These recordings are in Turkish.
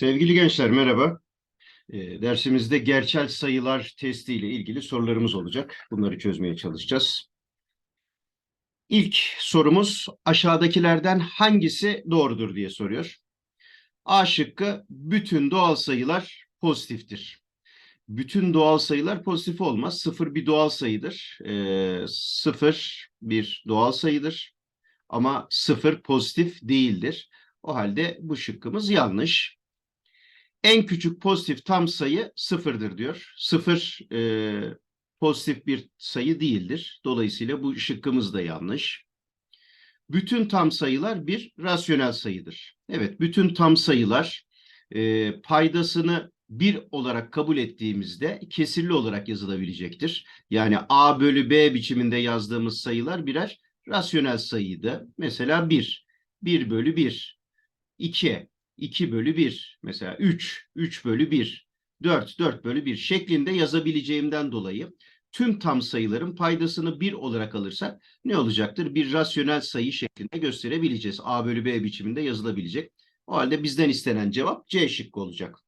Sevgili gençler merhaba. Ee, dersimizde gerçel sayılar testi ile ilgili sorularımız olacak. Bunları çözmeye çalışacağız. İlk sorumuz aşağıdakilerden hangisi doğrudur diye soruyor. A şıkkı bütün doğal sayılar pozitiftir. Bütün doğal sayılar pozitif olmaz. Sıfır bir doğal sayıdır. Ee, sıfır bir doğal sayıdır. Ama sıfır pozitif değildir. O halde bu şıkkımız yanlış. En küçük pozitif tam sayı sıfırdır diyor. Sıfır e, pozitif bir sayı değildir. Dolayısıyla bu şıkkımız da yanlış. Bütün tam sayılar bir rasyonel sayıdır. Evet, bütün tam sayılar e, paydasını bir olarak kabul ettiğimizde kesirli olarak yazılabilecektir. Yani a bölü b biçiminde yazdığımız sayılar birer rasyonel sayıydı. Mesela 1, 1 bölü 1, 2, 2 bölü 1, mesela 3, 3 bölü 1, 4, 4 bölü 1 şeklinde yazabileceğimden dolayı tüm tam sayıların paydasını 1 olarak alırsak ne olacaktır? Bir rasyonel sayı şeklinde gösterebileceğiz. A bölü B biçiminde yazılabilecek. O halde bizden istenen cevap C şıkkı olacak.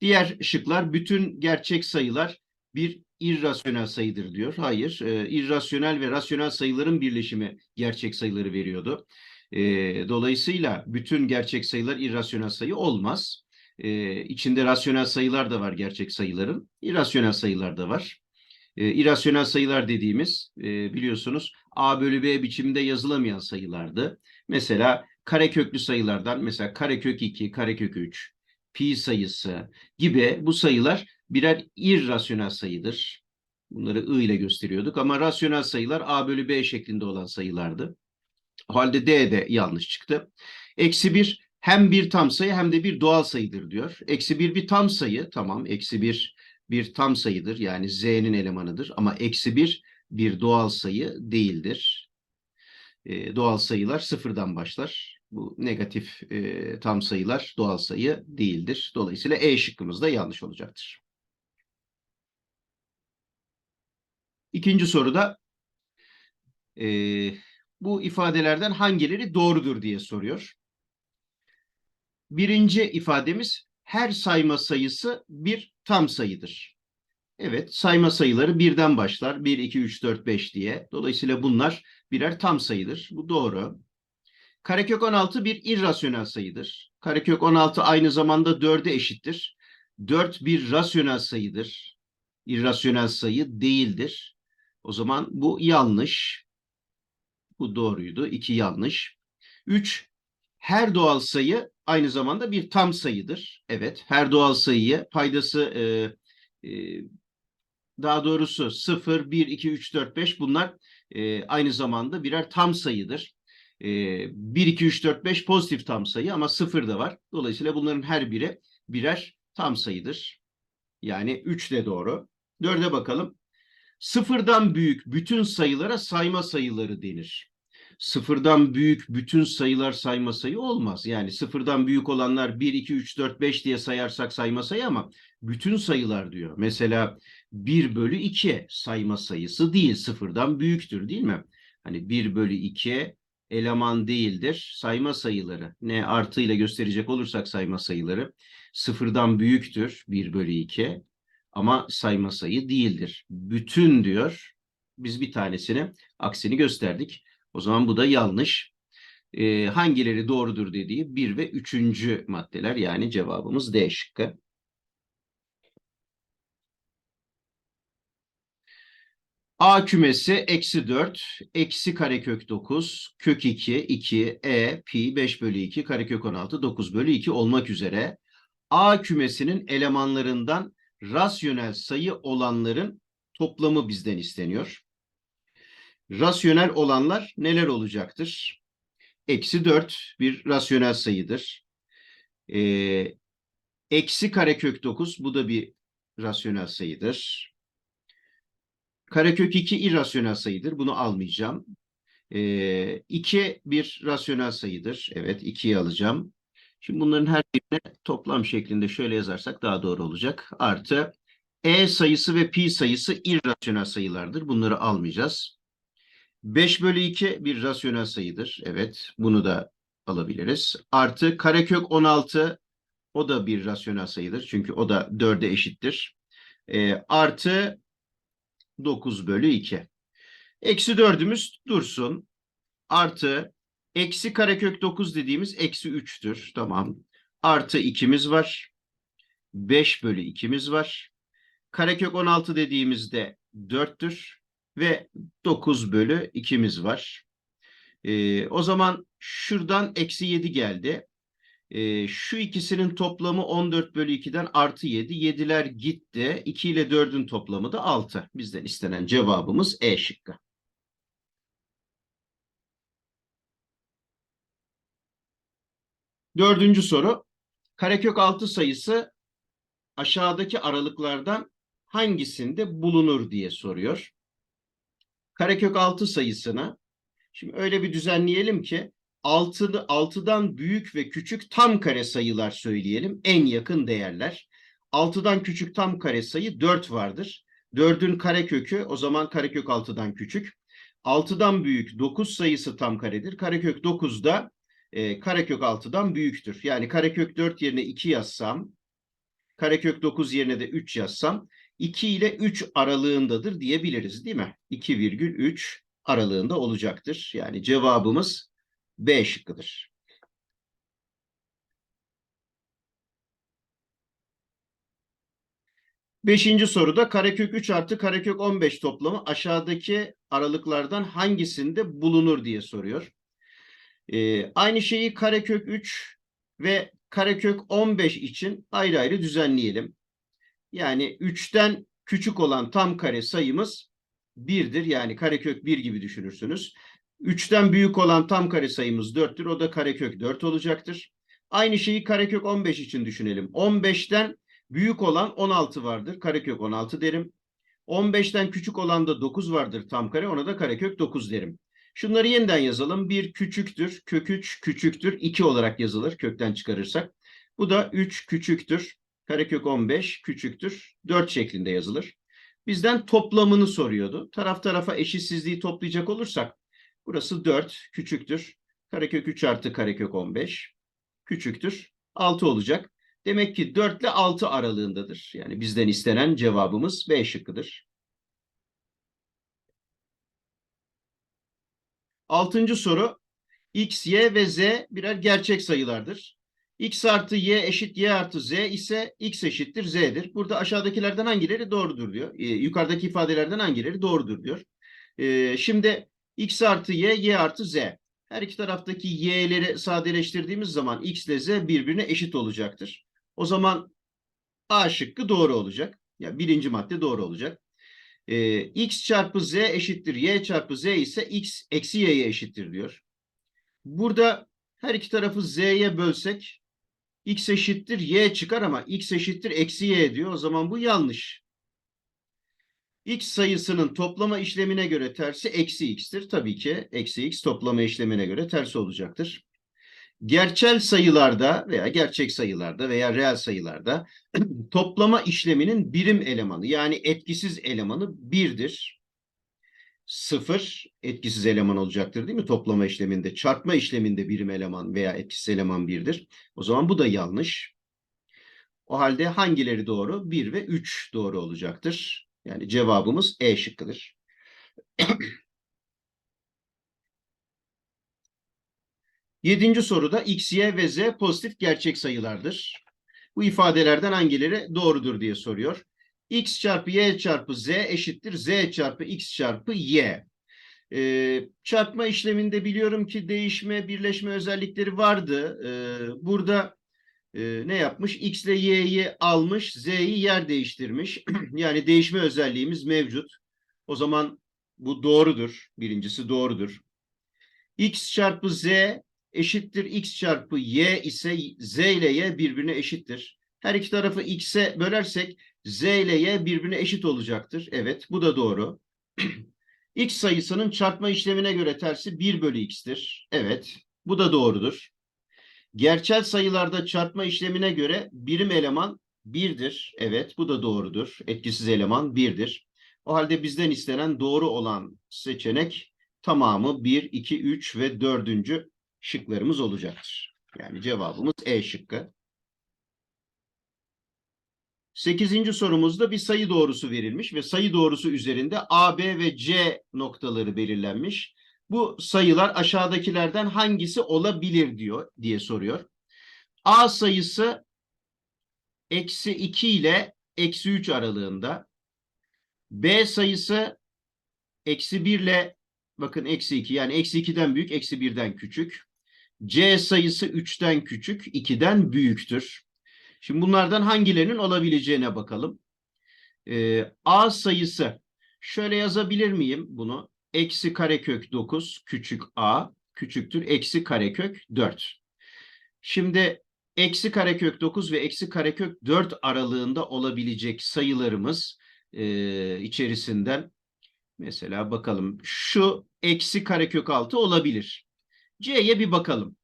Diğer şıklar bütün gerçek sayılar bir irrasyonel sayıdır diyor. Hayır, e, irrasyonel ve rasyonel sayıların birleşimi gerçek sayıları veriyordu. E, dolayısıyla bütün gerçek sayılar irrasyonel sayı olmaz. E, içinde rasyonel sayılar da var gerçek sayıların. İrrasyonel sayılar da var. E, irrasyonel sayılar dediğimiz e, biliyorsunuz a bölü b biçiminde yazılamayan sayılardı. Mesela kareköklü sayılardan mesela karekök 2, karekök 3, pi sayısı gibi bu sayılar birer irrasyonel sayıdır. Bunları i ile gösteriyorduk ama rasyonel sayılar a bölü b şeklinde olan sayılardı. Halde D de yanlış çıktı. Eksi 1 hem bir tam sayı hem de bir doğal sayıdır diyor. Eksi 1 bir tam sayı. Tamam eksi 1 bir tam sayıdır. Yani Z'nin elemanıdır. Ama eksi 1 bir doğal sayı değildir. E, doğal sayılar sıfırdan başlar. Bu negatif e, tam sayılar doğal sayı değildir. Dolayısıyla E şıkkımız da yanlış olacaktır. İkinci soruda e, bu ifadelerden hangileri doğrudur diye soruyor. Birinci ifademiz her sayma sayısı bir tam sayıdır. Evet sayma sayıları birden başlar. 1, 2, 3, 4, 5 diye. Dolayısıyla bunlar birer tam sayıdır. Bu doğru. Karekök 16 bir irrasyonel sayıdır. Karekök 16 aynı zamanda 4'e eşittir. 4 bir rasyonel sayıdır. İrrasyonel sayı değildir. O zaman bu yanlış. Bu doğruydu. 2 yanlış. 3. Her doğal sayı aynı zamanda bir tam sayıdır. Evet. Her doğal sayıyı paydası e, e, daha doğrusu 0, 1, 2, 3, 4, 5 bunlar e, aynı zamanda birer tam sayıdır. E, 1, 2, 3, 4, 5 pozitif tam sayı ama 0 da var. Dolayısıyla bunların her biri birer tam sayıdır. Yani 3 de doğru. 4'e bakalım. Sıfırdan büyük bütün sayılara sayma sayıları denir. Sıfırdan büyük bütün sayılar sayma sayı olmaz. Yani sıfırdan büyük olanlar 1, 2, 3, 4, 5 diye sayarsak sayma sayı ama bütün sayılar diyor. Mesela 1 bölü 2 sayma sayısı değil, sıfırdan büyüktür değil mi? Hani 1 bölü 2 eleman değildir, sayma sayıları. Ne artıyla gösterecek olursak sayma sayıları sıfırdan büyüktür 1 bölü 2 ama sayma sayı değildir. Bütün diyor. Biz bir tanesini aksini gösterdik. O zaman bu da yanlış. Ee, hangileri doğrudur dediği bir ve üçüncü maddeler yani cevabımız D şıkkı. A kümesi eksi 4, eksi karekök 9, kök 2, 2, e, pi 5 bölü 2, karekök 16, 9 bölü 2 olmak üzere A kümesinin elemanlarından rasyonel sayı olanların toplamı bizden isteniyor. Rasyonel olanlar neler olacaktır? Eksi 4 bir rasyonel sayıdır. Ee, eksi karekök 9 bu da bir rasyonel sayıdır. Karekök 2 irrasyonel sayıdır. Bunu almayacağım. Ee, 2 bir rasyonel sayıdır. Evet 2'yi alacağım. Şimdi bunların her birine toplam şeklinde şöyle yazarsak daha doğru olacak. Artı e sayısı ve pi sayısı irrasyonel sayılardır. Bunları almayacağız. 5 bölü 2 bir rasyonel sayıdır. Evet bunu da alabiliriz. Artı karekök 16 O da bir rasyonel sayıdır. Çünkü o da 4'e eşittir. E, artı 9 bölü 2. Eksi 4'ümüz dursun. Artı eksi karekök 9 dediğimiz eksi 3'tür. Tamam. Artı 2'miz var. 5 bölü 2'miz var. Karekök 16 dediğimizde 4'tür. Ve 9 bölü 2'miz var. Ee, o zaman şuradan eksi 7 geldi. Ee, şu ikisinin toplamı 14 bölü 2'den artı 7. 7'ler gitti. 2 ile 4'ün toplamı da 6. Bizden istenen cevabımız E şıkkı. Dördüncü soru. Karekök 6 sayısı aşağıdaki aralıklardan hangisinde bulunur diye soruyor. Karekök 6 sayısını şimdi öyle bir düzenleyelim ki 6, 6'dan büyük ve küçük tam kare sayılar söyleyelim. En yakın değerler. 6'dan küçük tam kare sayı 4 vardır. 4'ün karekökü o zaman karekök 6'dan küçük. 6'dan büyük 9 sayısı tam karedir. Karekök 9 da e, karekök 6'dan büyüktür. Yani karekök 4 yerine 2 yazsam, karekök 9 yerine de 3 yazsam 2 ile 3 aralığındadır diyebiliriz değil mi? 2,3 aralığında olacaktır. Yani cevabımız B şıkkıdır. Beşinci soruda karekök 3 artı karekök 15 toplamı aşağıdaki aralıklardan hangisinde bulunur diye soruyor. Ee, aynı şeyi karekök 3 ve karekök 15 için ayrı ayrı düzenleyelim. Yani 3'ten küçük olan tam kare sayımız 1'dir. Yani karekök 1 gibi düşünürsünüz. 3'ten büyük olan tam kare sayımız 4'tür. O da karekök 4 olacaktır. Aynı şeyi karekök 15 için düşünelim. 15'ten büyük olan 16 vardır. Karekök 16 derim. 15'ten küçük olan da 9 vardır tam kare. Ona da karekök 9 derim. Şunları yeniden yazalım. 1 küçüktür. Kök 3 küçüktür. 2 olarak yazılır kökten çıkarırsak. Bu da 3 küçüktür. Karekök 15 küçüktür. 4 şeklinde yazılır. Bizden toplamını soruyordu. Taraf tarafa eşitsizliği toplayacak olursak burası 4 küçüktür. Karekök 3 artı karekök 15 küçüktür. 6 olacak. Demek ki 4 ile 6 aralığındadır. Yani bizden istenen cevabımız B şıkkıdır. Altıncı soru. X, Y ve Z birer gerçek sayılardır. X artı Y eşit Y artı Z ise X eşittir Z'dir. Burada aşağıdakilerden hangileri doğrudur diyor. Ee, yukarıdaki ifadelerden hangileri doğrudur diyor. Ee, şimdi X artı Y, Y artı Z. Her iki taraftaki Y'leri sadeleştirdiğimiz zaman X ile Z birbirine eşit olacaktır. O zaman A şıkkı doğru olacak. Yani birinci madde doğru olacak. Ee, X çarpı Z eşittir Y çarpı Z ise X eksi Y'ye eşittir diyor. Burada her iki tarafı Z'ye bölsek X eşittir Y çıkar ama X eşittir eksi Y diyor. O zaman bu yanlış. X sayısının toplama işlemine göre tersi eksi X'tir. Tabii ki eksi X toplama işlemine göre tersi olacaktır. Gerçel sayılarda veya gerçek sayılarda veya reel sayılarda toplama işleminin birim elemanı yani etkisiz elemanı birdir. Sıfır etkisiz eleman olacaktır değil mi? Toplama işleminde, çarpma işleminde birim eleman veya etkisiz eleman birdir. O zaman bu da yanlış. O halde hangileri doğru? 1 ve 3 doğru olacaktır. Yani cevabımız E şıkkıdır. Yedinci soruda x, y ve z pozitif gerçek sayılardır. Bu ifadelerden hangileri doğrudur diye soruyor. X çarpı y çarpı z eşittir z çarpı x çarpı y. Ee, çarpma işleminde biliyorum ki değişme, birleşme özellikleri vardı. Ee, burada e, ne yapmış? X ile y'yi almış, z'yi yer değiştirmiş. yani değişme özelliğimiz mevcut. O zaman bu doğrudur. Birincisi doğrudur. x çarpı z eşittir x çarpı y ise z ile y birbirine eşittir. Her iki tarafı x'e bölersek z ile y birbirine eşit olacaktır. Evet bu da doğru. x sayısının çarpma işlemine göre tersi 1 bölü x'tir. Evet bu da doğrudur. Gerçel sayılarda çarpma işlemine göre birim eleman 1'dir. Evet bu da doğrudur. Etkisiz eleman 1'dir. O halde bizden istenen doğru olan seçenek tamamı 1, 2, 3 ve 4 şıklarımız olacaktır. Yani cevabımız E şıkkı. Sekizinci sorumuzda bir sayı doğrusu verilmiş ve sayı doğrusu üzerinde A, B ve C noktaları belirlenmiş. Bu sayılar aşağıdakilerden hangisi olabilir diyor diye soruyor. A sayısı eksi 2 ile eksi 3 aralığında. B sayısı eksi 1 ile bakın eksi 2 yani eksi 2'den büyük eksi 1'den küçük. C sayısı 3'ten küçük 2'den büyüktür. Şimdi bunlardan hangilerinin olabileceğine bakalım. Ee, A sayısı şöyle yazabilir miyim bunu? Eksi karekök 9 küçük a küçüktür eksi karekök 4. Şimdi eksi karekök 9 ve eksi karekök 4 aralığında olabilecek sayılarımız e, içerisinden mesela bakalım şu eksi karekök 6 olabilir. C'ye bir bakalım.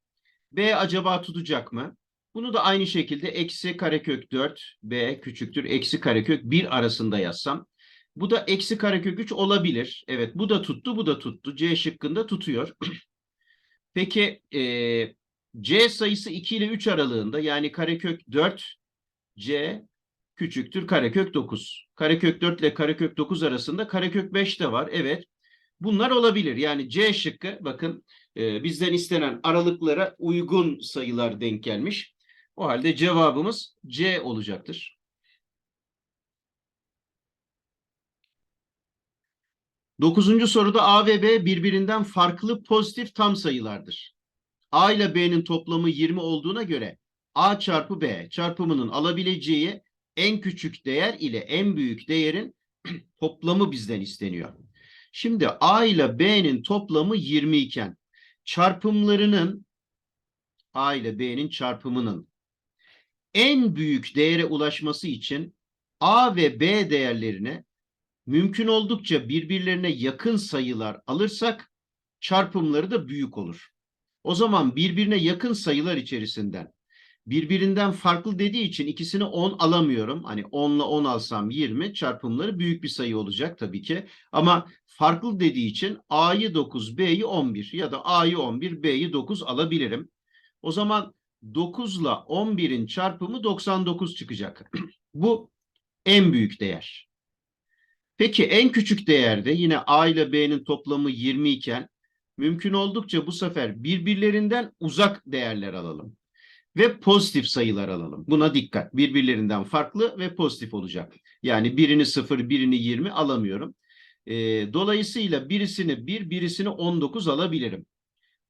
B acaba tutacak mı? Bunu da aynı şekilde eksi karekök 4 b küçüktür eksi karekök 1 arasında yazsam. Bu da eksi karekök 3 olabilir. Evet bu da tuttu bu da tuttu. C şıkkında tutuyor. Peki e, C sayısı 2 ile 3 aralığında yani karekök 4 C küçüktür karekök 9. Karekök 4 ile karekök 9 arasında karekök 5 de var. Evet bunlar olabilir. Yani C şıkkı bakın e, bizden istenen aralıklara uygun sayılar denk gelmiş. O halde cevabımız C olacaktır. Dokuzuncu soruda A ve B birbirinden farklı pozitif tam sayılardır. A ile B'nin toplamı 20 olduğuna göre A çarpı B çarpımının alabileceği en küçük değer ile en büyük değerin toplamı bizden isteniyor. Şimdi A ile B'nin toplamı 20 iken çarpımlarının A ile B'nin çarpımının en büyük değere ulaşması için A ve B değerlerine mümkün oldukça birbirlerine yakın sayılar alırsak çarpımları da büyük olur. O zaman birbirine yakın sayılar içerisinden birbirinden farklı dediği için ikisini 10 alamıyorum. Hani 10 ile 10 alsam 20 çarpımları büyük bir sayı olacak tabii ki. Ama farklı dediği için A'yı 9, B'yi 11 ya da A'yı 11, B'yi 9 alabilirim. O zaman 9 ile 11'in çarpımı 99 çıkacak. Bu en büyük değer. Peki en küçük değerde yine A ile B'nin toplamı 20 iken mümkün oldukça bu sefer birbirlerinden uzak değerler alalım. Ve pozitif sayılar alalım. Buna dikkat. Birbirlerinden farklı ve pozitif olacak. Yani birini 0, birini 20 alamıyorum. E, dolayısıyla birisini 1, birisini 19 alabilirim.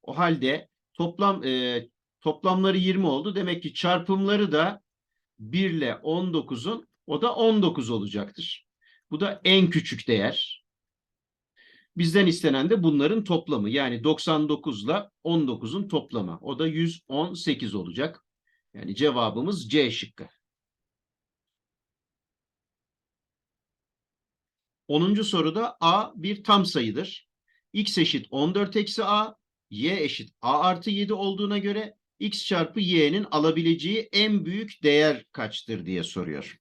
O halde toplam e, toplamları 20 oldu. Demek ki çarpımları da 1 ile 19'un o da 19 olacaktır. Bu da en küçük değer. Bizden istenen de bunların toplamı. Yani 99 ile 19'un toplamı. O da 118 olacak. Yani cevabımız C şıkkı. 10. soruda A bir tam sayıdır. X eşit 14 eksi A, Y eşit A artı 7 olduğuna göre X çarpı Y'nin alabileceği en büyük değer kaçtır diye soruyor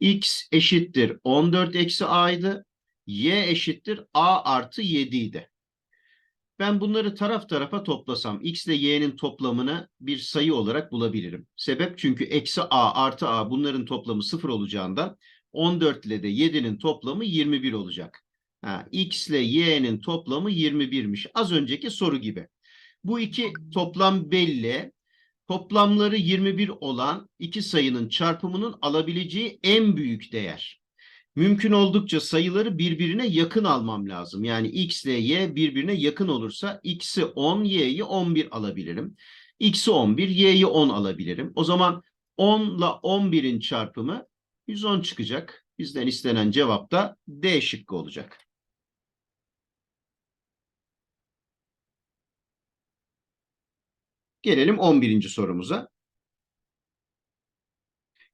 x eşittir 14 eksi a'ydı. y eşittir a artı 7 idi. Ben bunları taraf tarafa toplasam x ile y'nin toplamını bir sayı olarak bulabilirim. Sebep çünkü eksi a artı a bunların toplamı 0 olacağından 14 ile de 7'nin toplamı 21 olacak. Ha, x ile y'nin toplamı 21'miş. Az önceki soru gibi. Bu iki toplam belli toplamları 21 olan iki sayının çarpımının alabileceği en büyük değer. Mümkün oldukça sayıları birbirine yakın almam lazım. Yani x ile y birbirine yakın olursa x'i 10, y'yi 11 alabilirim. x'i 11, y'yi 10 alabilirim. O zaman 10 ile 11'in çarpımı 110 çıkacak. Bizden istenen cevap da D şıkkı olacak. Gelelim 11. sorumuza.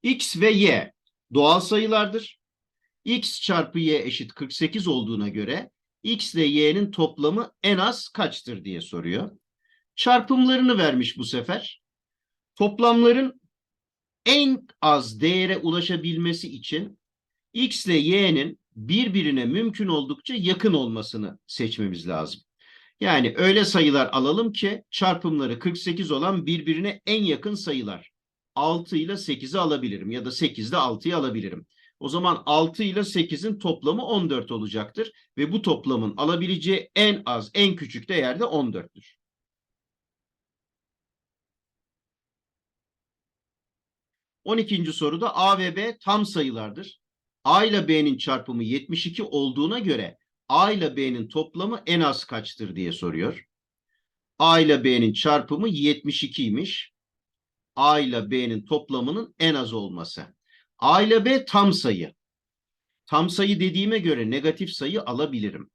X ve Y doğal sayılardır. X çarpı Y eşit 48 olduğuna göre X ile Y'nin toplamı en az kaçtır diye soruyor. Çarpımlarını vermiş bu sefer. Toplamların en az değere ulaşabilmesi için X ile Y'nin birbirine mümkün oldukça yakın olmasını seçmemiz lazım. Yani öyle sayılar alalım ki çarpımları 48 olan birbirine en yakın sayılar. 6 ile 8'i alabilirim ya da 8 ile 6'yı alabilirim. O zaman 6 ile 8'in toplamı 14 olacaktır ve bu toplamın alabileceği en az en küçük değer de 14'tür. On ikinci soruda A ve B tam sayılardır. A ile B'nin çarpımı 72 olduğuna göre A ile B'nin toplamı en az kaçtır diye soruyor. A ile B'nin çarpımı 72'ymiş. A ile B'nin toplamının en az olması. A ile B tam sayı. Tam sayı dediğime göre negatif sayı alabilirim.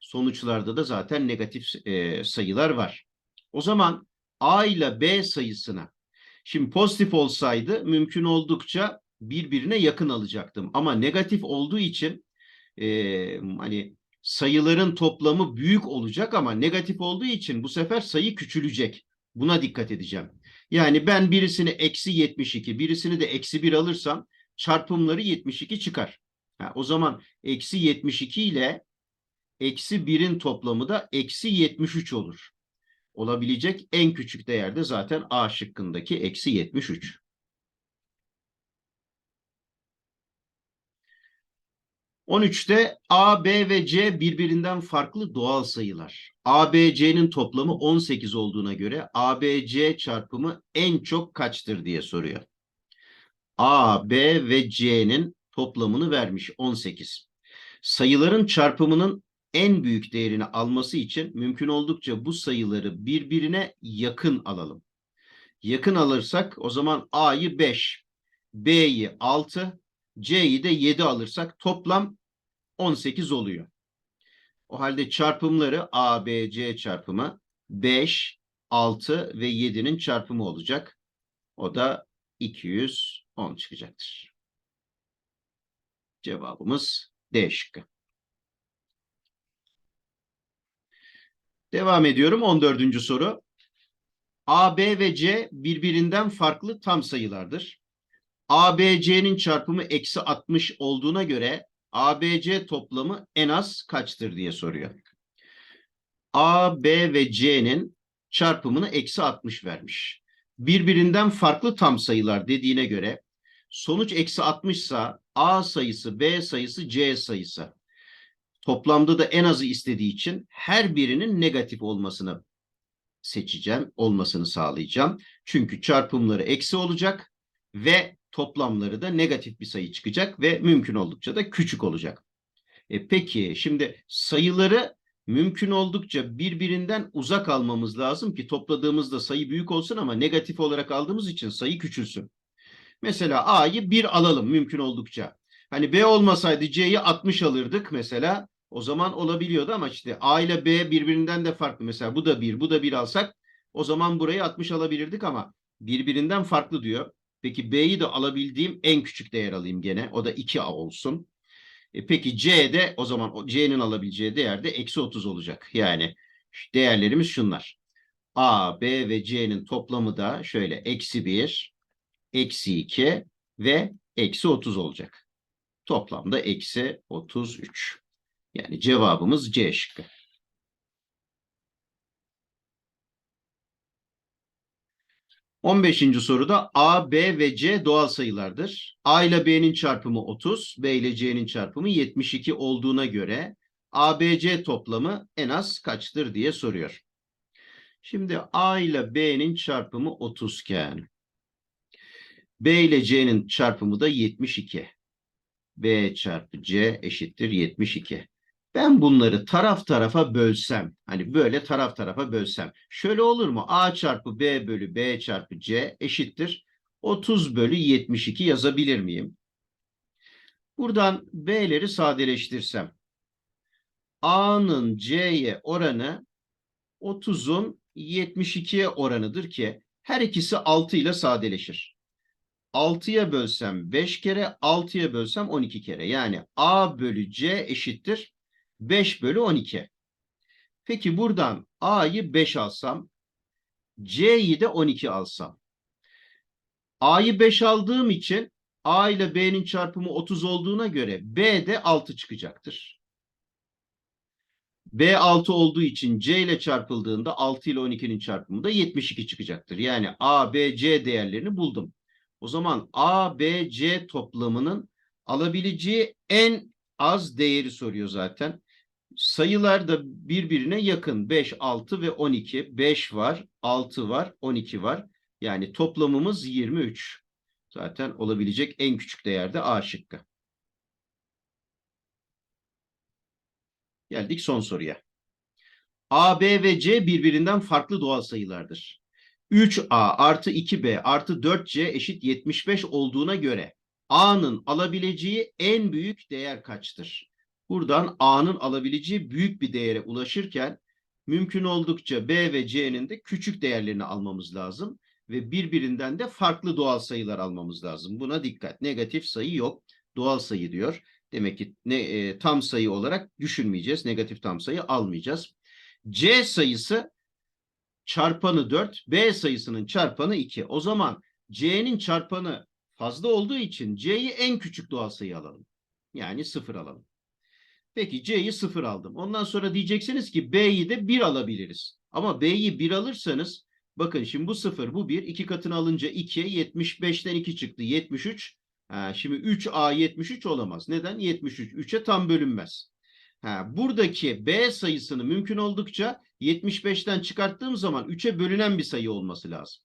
Sonuçlarda da zaten negatif e, sayılar var. O zaman A ile B sayısına şimdi pozitif olsaydı mümkün oldukça birbirine yakın alacaktım. Ama negatif olduğu için e, hani sayıların toplamı büyük olacak ama negatif olduğu için bu sefer sayı küçülecek. Buna dikkat edeceğim. Yani ben birisini eksi 72, birisini de eksi 1 alırsam çarpımları 72 çıkar. Ha, o zaman eksi 72 ile eksi 1'in toplamı da eksi 73 olur. Olabilecek en küçük değer de zaten A şıkkındaki eksi 73. On üçte A, B ve C birbirinden farklı doğal sayılar. A, B, C'nin toplamı 18 olduğuna göre A, B, C çarpımı en çok kaçtır diye soruyor. A, B ve C'nin toplamını vermiş 18. Sayıların çarpımının en büyük değerini alması için mümkün oldukça bu sayıları birbirine yakın alalım. Yakın alırsak o zaman A'yı 5, B'yi 6, C'yi de 7 alırsak toplam 18 oluyor. O halde çarpımları A, B, C çarpımı 5, 6 ve 7'nin çarpımı olacak. O da 210 çıkacaktır. Cevabımız D şıkkı. Devam ediyorum 14. soru. A, B ve C birbirinden farklı tam sayılardır. A, B, C'nin çarpımı eksi 60 olduğuna göre ABC toplamı en az kaçtır diye soruyor. A, B ve C'nin çarpımını eksi 60 vermiş. Birbirinden farklı tam sayılar dediğine göre sonuç eksi 60 ise A sayısı, B sayısı, C sayısı. Toplamda da en azı istediği için her birinin negatif olmasını seçeceğim, olmasını sağlayacağım. Çünkü çarpımları eksi olacak ve toplamları da negatif bir sayı çıkacak ve mümkün oldukça da küçük olacak. E peki şimdi sayıları mümkün oldukça birbirinden uzak almamız lazım ki topladığımızda sayı büyük olsun ama negatif olarak aldığımız için sayı küçülsün. Mesela A'yı 1 alalım mümkün oldukça. Hani B olmasaydı C'yi 60 alırdık mesela. O zaman olabiliyordu ama işte A ile B birbirinden de farklı. Mesela bu da 1, bu da 1 alsak o zaman burayı 60 alabilirdik ama birbirinden farklı diyor. Peki B'yi de alabildiğim en küçük değer alayım gene. O da 2A olsun. E peki C'de o zaman C'nin alabileceği değer de eksi 30 olacak. Yani değerlerimiz şunlar. A, B ve C'nin toplamı da şöyle eksi 1, eksi 2 ve eksi 30 olacak. Toplamda eksi 33. Yani cevabımız C şıkkı. 15. soruda A, B ve C doğal sayılardır. A ile B'nin çarpımı 30, B ile C'nin çarpımı 72 olduğuna göre A, B, C toplamı en az kaçtır diye soruyor. Şimdi A ile B'nin çarpımı 30 iken B ile C'nin çarpımı da 72. B çarpı C eşittir 72. Ben bunları taraf tarafa bölsem, hani böyle taraf tarafa bölsem, şöyle olur mu? A çarpı B bölü B çarpı C eşittir. 30 bölü 72 yazabilir miyim? Buradan B'leri sadeleştirsem, A'nın C'ye oranı 30'un 72'ye oranıdır ki her ikisi 6 ile sadeleşir. 6'ya bölsem 5 kere, 6'ya bölsem 12 kere. Yani A bölü C eşittir 5 bölü 12. Peki buradan A'yı 5 alsam, C'yi de 12 alsam. A'yı 5 aldığım için A ile B'nin çarpımı 30 olduğuna göre B de 6 çıkacaktır. B 6 olduğu için C ile çarpıldığında 6 ile 12'nin çarpımı da 72 çıkacaktır. Yani A, B, C değerlerini buldum. O zaman A, B, C toplamının alabileceği en az değeri soruyor zaten. Sayılar da birbirine yakın. 5, 6 ve 12. 5 var, 6 var, 12 var. Yani toplamımız 23. Zaten olabilecek en küçük değerde A şıkkı. Geldik son soruya. A, B ve C birbirinden farklı doğal sayılardır. 3A artı 2B artı 4C eşit 75 olduğuna göre A'nın alabileceği en büyük değer kaçtır? Buradan A'nın alabileceği büyük bir değere ulaşırken mümkün oldukça B ve C'nin de küçük değerlerini almamız lazım ve birbirinden de farklı doğal sayılar almamız lazım. Buna dikkat. Negatif sayı yok. Doğal sayı diyor. Demek ki ne e, tam sayı olarak düşünmeyeceğiz. Negatif tam sayı almayacağız. C sayısı çarpanı 4, B sayısının çarpanı 2. O zaman C'nin çarpanı fazla olduğu için C'yi en küçük doğal sayı alalım. Yani 0 alalım. Peki C'yi 0 aldım. Ondan sonra diyeceksiniz ki B'yi de 1 alabiliriz. Ama B'yi 1 alırsanız bakın şimdi bu 0 bu 1. 2 katını alınca 2. 75'ten 2 çıktı. 73. Ha, şimdi 3A 73 olamaz. Neden? 73 3'e tam bölünmez. Ha, buradaki B sayısını mümkün oldukça 75'ten çıkarttığım zaman 3'e bölünen bir sayı olması lazım.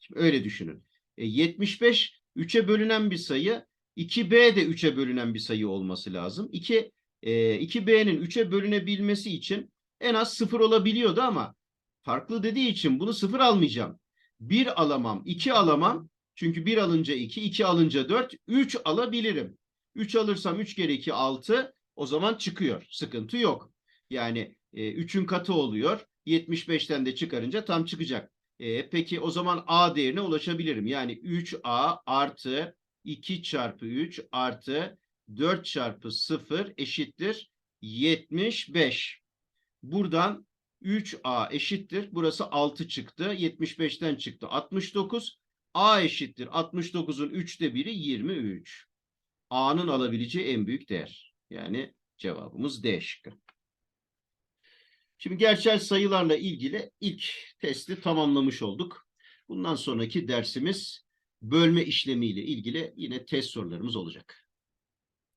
Şimdi öyle düşünün. E, 75 3'e bölünen bir sayı. 2B de 3'e bölünen bir sayı olması lazım. 2 e, 2B'nin 3'e bölünebilmesi için en az 0 olabiliyordu ama farklı dediği için bunu 0 almayacağım. 1 alamam, 2 alamam. Çünkü 1 alınca 2, 2 alınca 4, 3 alabilirim. 3 alırsam 3 kere 2 6 o zaman çıkıyor. Sıkıntı yok. Yani e, 3'ün katı oluyor. 75'ten de çıkarınca tam çıkacak. E, peki o zaman A değerine ulaşabilirim. Yani 3A artı 2 çarpı 3 artı 4 çarpı 0 eşittir 75. Buradan 3A eşittir. Burası 6 çıktı. 75'ten çıktı. 69. A eşittir. 69'un 3'te biri 23. A'nın alabileceği en büyük değer. Yani cevabımız D şıkkı. Şimdi gerçel sayılarla ilgili ilk testi tamamlamış olduk. Bundan sonraki dersimiz bölme işlemiyle ilgili yine test sorularımız olacak.